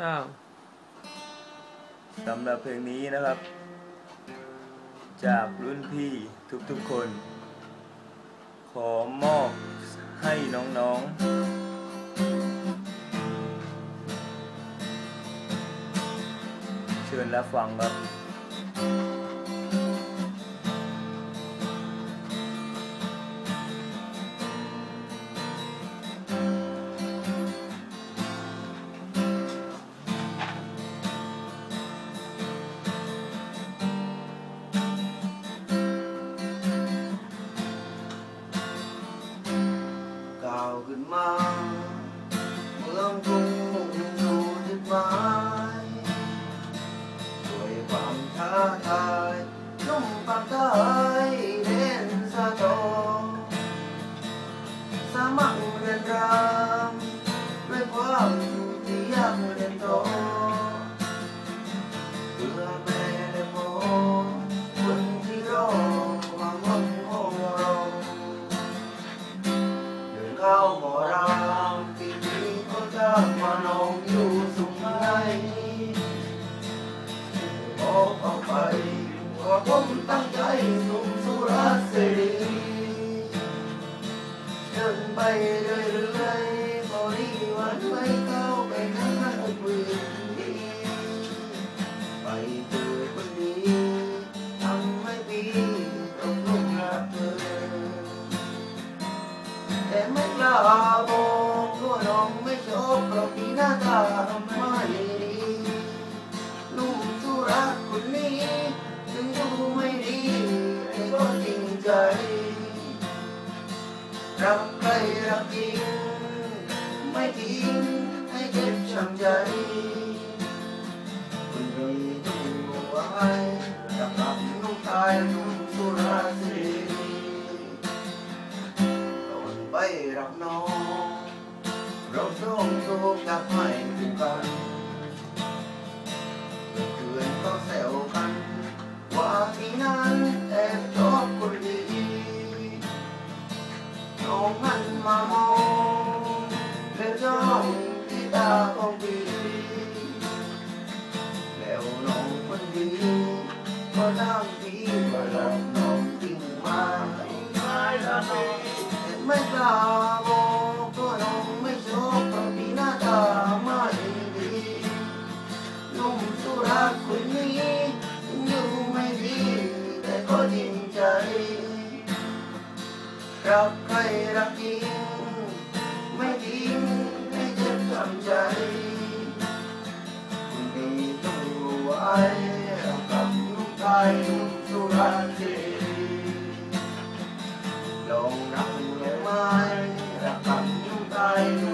สามสำหรับเพลงนี้นะครับ จากรุ่นพี่ทุกๆคน ขอมอบให้น้องๆ เชิญรับฟังครับ ขึ้นมาเมืองกรุงมุ่งสู่จุดหมายด้วยความท้าทายนุ่มปากใต้เด่นสะทองสมัครเรียนรามด้วยความที่ยากเรียนต่ ดินไปเรื่อย รักใครรักจริง ไม่ทิ้งให้เจ็บช้ำใจคนดีต้องรู้ไว้รักกับน้องชายนุ่มสุราษฎร์เสรีก่อนไปรับน้องเราสองถูกจับให้ถูกกัน องหันมามองแล้วจ้องที่ตาของพี่แล้วน้อง คนดีก็ทำพี่มาหลอกน้องจริงไหมไม่กล้าบอกก็น้องไม่ชอบเพราะพี่หน้าตาไม่ดีนุ่มสุรักคนนี้ถึงอยู่ไม่ดีแต่ก็จริงใจรักใครรักจริงไม่ทิ้งให้เจ็บทำใจคุณดีต้องรู้ไว้รักกับลูกชายนุ่มสุรักเสรีลองรักลงไม้รักกับยุ่งตายนุ่มสุราษฎร์